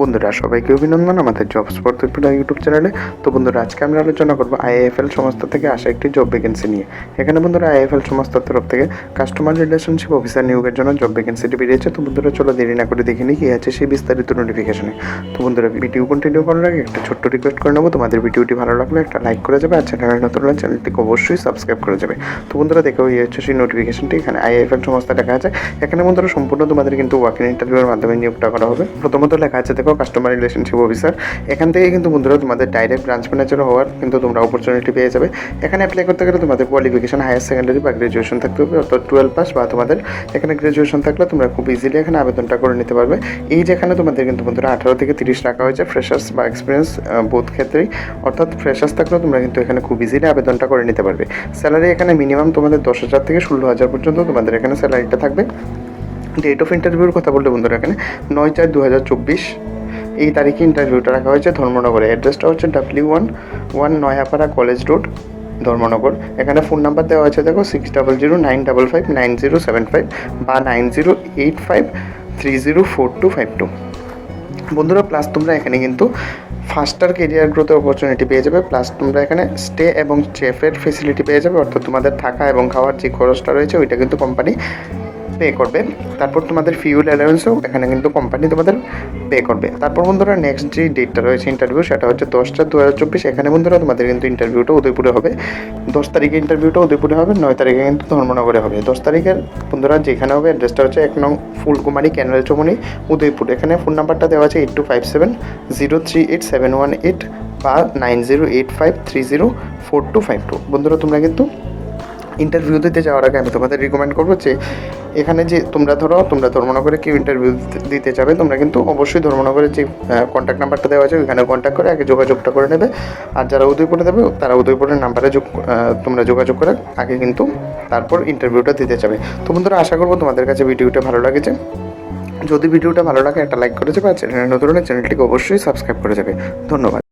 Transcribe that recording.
বন্ধুরা, সবাইকে অভিনন্দন। আমাদের জব স্পর্ধা ইউটিউব চ্যানেলে। তো বন্ধুরা, আজকে আমরা আলোচনা করব আইএফএল সংস্থা থেকে আসা একটি জব ভ্যাকেন্সি নিয়ে। এখানে বন্ধুরা আইএফএল সংস্থার তরফ থেকে কাস্টমার রিলেশনশিপ অফিসার নিয়োগের জন্য জব ভ্যাকেন্সিটি বেরিয়েছে। তো বন্ধুরা, চলো দেরি না করে দেখে নিই কি আছে সেই বিস্তারিত নোটিফিকেশনে তো বন্ধুরা ভিডিও কন্টিনিউ করার আগে একটা ছোট্ট রিকোয়েস্ট করে নেব। তোমাদের ভিডিওটি ভালো লাগলে একটা লাইক করে যাবে, আর চ্যানেলে নতুন চ্যানেলটিকে অবশ্যই সাবস্ক্রাইব করে যাবে। তো বন্ধুরা, দেখো, এই হচ্ছে সেই নোটিফিকেশনটি এখানে আইএফএল সংস্থা দেখা আছে। এখানে বন্ধুরা, সম্পূর্ণ তোমাদের কিন্তু ওয়াকিং ইন্টারভিউর মাধ্যমে নিয়োগটা করা হবে। প্রথমত লেখা আছে, দেখো কাস্টমার রিলেশনশিপ অফিসার এখান থেকে কিন্তু বন্ধুরা তোমাদের ডাইরেক্ট ব্রাঞ্চ ম্যানেজার হওয়ার কিন্তু তোমরা অপরচুনিটি পেয়ে যাবে। এখানে অ্যাপ্লাই করতে গেলে তোমাদের কোয়ালিফিকেশন হায়ার সেকেন্ডারি বা গ্রাজুয়েশন থাকতে হবে, অর্থাৎ টুয়েলভ পাস বা তোমাদের এখানে গ্রাজুয়েশন থাকলে তোমরা খুব ইজিলি এখানে আবেদনটা করে নিতে পারবে। এই যেখানে তোমাদের কিন্তু বন্ধুরা আঠারো থেকে তিরিশ রাখা হয়েছে ফ্রেশার্স বা এক্সপিরিয়েন্স বোধ ক্ষেত্রেই। অর্থাৎ ফ্রেশার্স থাকলেও তোমরা কিন্তু এখানে খুব ইজিলি আবেদনটা করে নিতে পারবে। স্যালারি এখানে মিনিমাম তোমাদের দশ হাজার থেকে ষোলো হাজার পর্যন্ত তোমাদের এখানে স্যালারিটা থাকবে। ডেট অফ ইন্টারভিউর কথা বললে বন্ধুরা এখানে নয় চার দু হাজার চব্বিশ এই তারিখে ইন্টারভিউটা রাখা হয়েছে ধর্মনগরে। অ্যাড্রেসটা হচ্ছে W one one Nayapara college road Dharmanagar. এখানে ফোন নাম্বার দেওয়া আছে, দেখো six double zero nine double five nine zero seven five বা nine zero eight five three zero four two five two বন্ধুরা প্লাস তোমরা এখানে কিন্তু ফাস্টার কেরিয়ার গ্রোথের অপরচুনিটি পেয়ে যাবে। প্লাস তোমরা এখানে স্টে এবং চেফের ফেসিলিটি পেয়ে যাবে। অর্থাৎ তোমাদের থাকা এবং খাওয়ার যে খরচটা রয়েছে, ওইটা কিন্তু কোম্পানি পে করবে। তারপর তোমাদের ফিউল অ্যালাউন্সও এখানে কিন্তু কোম্পানি তোমাদের পে করবে। তারপর বন্ধুরা নেক্সট যে ডেটটা রয়েছে ইন্টারভিউ সেটা হচ্ছে দশটা দু হাজার চব্বিশ। এখানে বন্ধুরা তোমাদের কিন্তু ইন্টারভিউটা উদয়পুরে হবে। দশ তারিখে ইন্টারভিউটা উদয়পুরে হবে, নয় তারিখে কিন্তু ধর্মনগরে হবে। দশ তারিখের বন্ধুরা যেখানে হবে অ্যাড্রেসটা হচ্ছে এক নং ফুলকুমারি ক্যানেল চমনি উদয়পুর। এখানে ফোন নাম্বারটা দেওয়া আছে eight two five seven zero three eight seven one eight বা nine zero eight five three zero four two five two বন্ধুরা তোমরা কিন্তু ইন্টারভিউ দিতে যাওয়ার আগে আমি তোমাদের রিকমেন্ড করব যে, এখানে যে তোমরা ধরো, তোমরা ধর্মনগরে কেউ ইন্টারভিউ দিতে যাবে, তোমরা কিন্তু অবশ্যই ধর্মনগরের যে কন্ট্যাক্ট নাম্বারটা দেওয়া আছে, ওইখানে কন্ট্যাক্ট করে আগে যোগাযোগটা করে নেবে। আর যারা উদয়পুরে দেবে, তারা উদয়পুরের নাম্বারে যোগ তোমরা যোগাযোগ করে আগে কিন্তু তারপর ইন্টারভিউটা দিতে যাবে। তো বন্ধুরা, আশা করব তোমাদের কাছে ভিডিওটা ভালো লাগেছে। যদি ভিডিওটা ভালো লাগে, একটা লাইক করে যাবে আর চ্যানেলে নতুন চ্যানেলটিকে অবশ্যই সাবস্ক্রাইব করে যাবে। ধন্যবাদ।